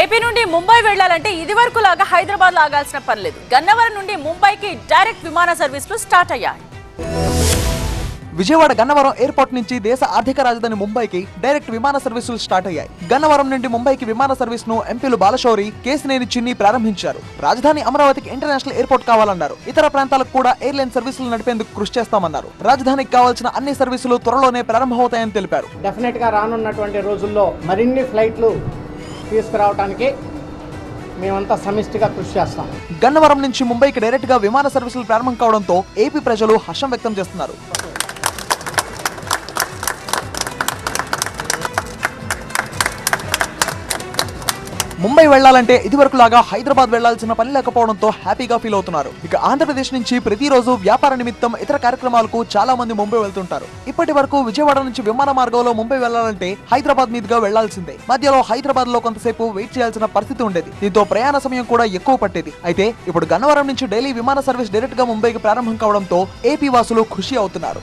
AP నుండి ముంబై వెళ్ళాలంటే ఇది వరకు లాగా హైదరాబాద్ ఆగాల్సిన పర్లేదు గన్నవరం నుండి ముంబైకి డైరెక్ట్ విమాన సర్వీసులు స్టార్ట్ అయ్యాయి. విజయవాడ గన్నవరం ఎయిర్పోర్ట్ నుంచి దేశ ఆర్థిక రాజధాని ముంబైకి డైరెక్ట్ విమాన సర్వీసులు స్టార్ట్ అయ్యాయి. గన్నవరం నుండి ముంబైకి విమాన సర్వీస్ను ఎంపీలు బాలశౌరి కేసినేని చిన్ని ప్రారంభించారు. రాజధాని అమరావతికి ఇంటర్నేషనల్ ఎయిర్పోర్ట్ కావాలన్నారు. ఇతర ప్రాంతాలకు కూడా ఎయిర్లైన్ సర్వీసులు నడిపేందుకు కృషి చేస్తామన్నారు. రాజధానికి కావాల్సిన అన్ని సర్వీసులు త్వరలోనే ప్రారంభమవుతాయని తెలిపారు. డెఫినెట్గా రానున్నటువంటి రోజుల్లో మరిన్ని ఫ్లైట్లు తీసుకురావడానికి మేమంతా సమిష్టిగా కృషి చేస్తాం. గన్నవరం నుంచి ముంబైకి డైరెక్ట్గా విమాన సర్వీసులు ప్రారంభం కావడంతో ఏపీ ప్రజలు హర్షం వ్యక్తం చేస్తున్నారు. ముంబై వెళ్ళాలంటే ఇదివరకు లాగా హైదరాబాద్ వెళ్ళాల్సిన పని లేకపోవడంతో హ్యాపీగా ఫీల్ అవుతున్నారు. ఇక ఆంధ్రప్రదేశ్ నుంచి ప్రతిరోజు వ్యాపార నిమిత్తం ఇతర కార్యక్రమాలకు చాలా మంది ముంబై వెళ్తుంటారు. ఇప్పటి వరకు విజయవాడ నుంచి విమాన మార్గంలో ముంబై వెళ్ళాలంటే హైదరాబాద్ మీదుగా వెళ్ళాల్సిందే. మధ్యలో హైదరాబాద్లో కొంతసేపు వెయిట్ చేయాల్సిన పరిస్థితి ఉండేది. దీంతో ప్రయాణ సమయం కూడా ఎక్కువ పట్టేది. అయితే ఇప్పుడు గన్నవరం నుంచి డైలీ విమాన సర్వీస్ డైరెక్ట్గా ముంబైకి ప్రారంభం కావడంతో ఏపీ వాసులు ఖుషి అవుతున్నారు.